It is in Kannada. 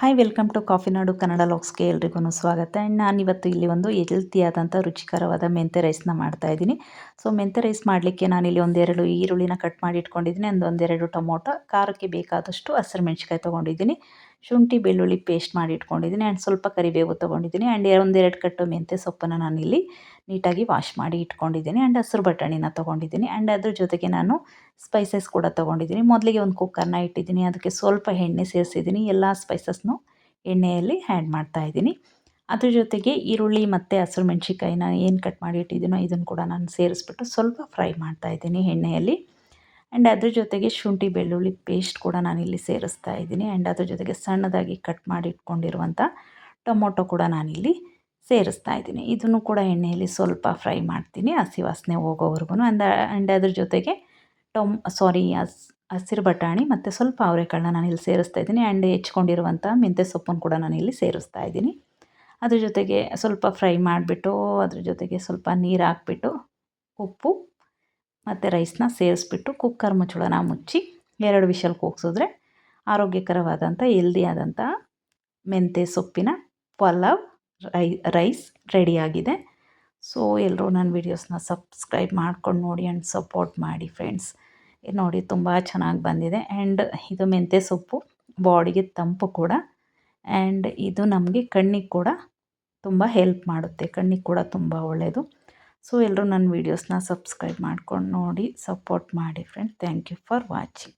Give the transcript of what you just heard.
ಹಾಯ್ ವೆಲ್ಕಮ್ ಟು ಕಾಫಿ ನಾಡು ಕನ್ನಡ ಲಾಕ್ಸ್ಗೆ ಎಲ್ರಿಗೂ ಸ್ವಾಗತ. ಆ್ಯಂಡ್ ನಾನಿವತ್ತು ಇಲ್ಲಿ ಒಂದು ಹೆಲ್ತಿಯಾದಂಥ ರುಚಿಕರವಾದ ಮೆಂತೆ ರೈಸ್ನ ಮಾಡ್ತಾ ಇದ್ದೀನಿ. ಸೊ ಮೆಂತೆ ರೈಸ್ ಮಾಡಲಿಕ್ಕೆ ನಾನಿಲ್ಲಿ ಒಂದೆರಡು ಈರುಳ್ಳಿನ ಕಟ್ ಮಾಡಿ ಇಟ್ಕೊಂಡಿದ್ದೀನಿ. ಒಂದು ಒಂದೆರಡು ಟೊಮೊಟೊ, ಖಾರಕ್ಕೆ ಬೇಕಾದಷ್ಟು ಹಸಿರು ಮೆಣಸಿಕಾಯಿ ತೊಗೊಂಡಿದ್ದೀನಿ. ಶುಂಠಿ, ಬೆಳ್ಳುಳ್ಳಿ ಪೇಸ್ಟ್ ಮಾಡಿ ಇಟ್ಕೊಂಡಿದ್ದೀನಿ. ಆ್ಯಂಡ್ ಸ್ವಲ್ಪ ಕರಿಬೇವು ತೊಗೊಂಡಿದ್ದೀನಿ. ಆ್ಯಂಡ್ ಒಂದೆರಡು ಕಟ್ಟು ಮೆಂತ್ಯ ಸೊಪ್ಪನ್ನು ನಾನಿಲ್ಲಿ ನೀಟಾಗಿ ವಾಶ್ ಮಾಡಿ ಇಟ್ಕೊಂಡಿದ್ದೀನಿ. ಆ್ಯಂಡ್ ಹಸಿರು ಬಟಾಣಿನ ತೊಗೊಂಡಿದ್ದೀನಿ. ಆ್ಯಂಡ್ ಅದ್ರ ಜೊತೆಗೆ ನಾನು ಸ್ಪೈಸಸ್ ಕೂಡ ತೊಗೊಂಡಿದ್ದೀನಿ. ಮೊದಲಿಗೆ ಒಂದು ಕುಕ್ಕರ್ನ ಇಟ್ಟಿದ್ದೀನಿ. ಅದಕ್ಕೆ ಸ್ವಲ್ಪ ಎಣ್ಣೆ ಸೇರಿಸಿದ್ದೀನಿ. ಎಲ್ಲ ಸ್ಪೈಸಸ್ನು ಎಣ್ಣೆಯಲ್ಲಿ ಆ್ಯಡ್ ಮಾಡ್ತಾಯಿದ್ದೀನಿ ಅದ್ರ ಜೊತೆಗೆ ಈರುಳ್ಳಿ ಮತ್ತು ಹಸಿರು ಮೆಣಸಿಕಾಯಿನ ಏನು ಕಟ್ ಮಾಡಿ ಇಟ್ಟಿದ್ದೀನೋ ಇದನ್ನು ಕೂಡ ನಾನು ಸೇರಿಸ್ಬಿಟ್ಟು ಸ್ವಲ್ಪ ಫ್ರೈ ಮಾಡ್ತಾಯಿದ್ದೀನಿ ಎಣ್ಣೆಯಲ್ಲಿ. ಆ್ಯಂಡ್ ಅದ್ರ ಜೊತೆಗೆ ಶುಂಠಿ ಬೆಳ್ಳುಳ್ಳಿ ಪೇಸ್ಟ್ ಕೂಡ ನಾನಿಲ್ಲಿ ಸೇರಿಸ್ತಾ ಇದ್ದೀನಿ. ಆ್ಯಂಡ್ ಅದ್ರ ಜೊತೆಗೆ ಸಣ್ಣದಾಗಿ ಕಟ್ ಮಾಡಿ ಇಟ್ಕೊಂಡಿರುವಂಥ ಟೊಮೊಟೊ ಕೂಡ ನಾನಿಲ್ಲಿ ಸೇರಿಸ್ತಾ ಇದ್ದೀನಿ. ಇದನ್ನು ಕೂಡ ಎಣ್ಣೆಯಲ್ಲಿ ಸ್ವಲ್ಪ ಫ್ರೈ ಮಾಡ್ತೀನಿ. ಹಸಿ ವಾಸನೆ ಹೋಗೋವರೆಗೂ ಅಂದ ಆ್ಯಂಡ್ ಅದ್ರ ಜೊತೆಗೆ ಟೊಮ್ ಸಾರಿ ಹಸ್, ಹಸಿರು ಬಟಾಣಿ ಮತ್ತು ಸ್ವಲ್ಪ ಅವರೆಕಾಳನ್ನ ನಾನಿಲ್ಲಿ ಸೇರಿಸ್ತಾ ಇದ್ದೀನಿ. ಆ್ಯಂಡ್ ಹೆಚ್ಕೊಂಡಿರುವಂಥ ಮೆಂತ್ಯ ಸೊಪ್ಪನ್ನು ಕೂಡ ನಾನಿಲ್ಲಿ ಸೇರಿಸ್ತಾ ಇದ್ದೀನಿ. ಅದ್ರ ಜೊತೆಗೆ ಸ್ವಲ್ಪ ಫ್ರೈ ಮಾಡಿಬಿಟ್ಟು, ಅದ್ರ ಜೊತೆಗೆ ಸ್ವಲ್ಪ ನೀರು ಹಾಕ್ಬಿಟ್ಟು, ಉಪ್ಪು ಮತ್ತು ರೈಸ್ನ ಸೇರಿಸ್ಬಿಟ್ಟು ಕುಕ್ಕರ್ ಮುಚ್ಚಳನ ಮುಚ್ಚಿ ಎರಡು ವಿಷಲ್ ಕೂಗಿಸಿದ್ರೆ ಆರೋಗ್ಯಕರವಾದಂಥ ಹೆಲ್ದಿಯಾದಂಥ ಮೆಂತ್ಯ ಸೊಪ್ಪಿನ ಪಲಾವ್, ರೈ ರೈಸ್ ರೆಡಿಯಾಗಿದೆ ಸೊ ಎಲ್ಲರೂ ನನ್ನ ವೀಡಿಯೋಸ್ನ ಸಬ್ಸ್ಕ್ರೈಬ್ ಮಾಡ್ಕೊಂಡು ನೋಡಿ ಆ್ಯಂಡ್ ಸಪೋರ್ಟ್ ಮಾಡಿ ಫ್ರೆಂಡ್ಸ್ ನೋಡಿ ತುಂಬ ಚೆನ್ನಾಗಿ ಬಂದಿದೆ. ಆ್ಯಂಡ್ ಇದು ಮೆಂತ್ಯ ಸೊಪ್ಪು, ಬಾಡಿಗೆ ತಂಪು ಕೂಡ. ಆ್ಯಂಡ್ ಇದು ನಮಗೆ ಕಣ್ಣಿಗೆ ಕೂಡ ತುಂಬ ಹೆಲ್ಪ್ ಮಾಡುತ್ತೆ. ಕಣ್ಣಿಗೆ ಕೂಡ ತುಂಬ ಒಳ್ಳೆಯದು ಸೊ ಎಲ್ಲರೂ ನನ್ನ ವೀಡಿಯೋಸ್ನ ಸಬ್ಸ್ಕ್ರೈಬ್ ಮಾಡ್ಕೊಂಡು ನೋಡಿ ಸಪೋರ್ಟ್ ಮಾಡಿ friend thank you for watching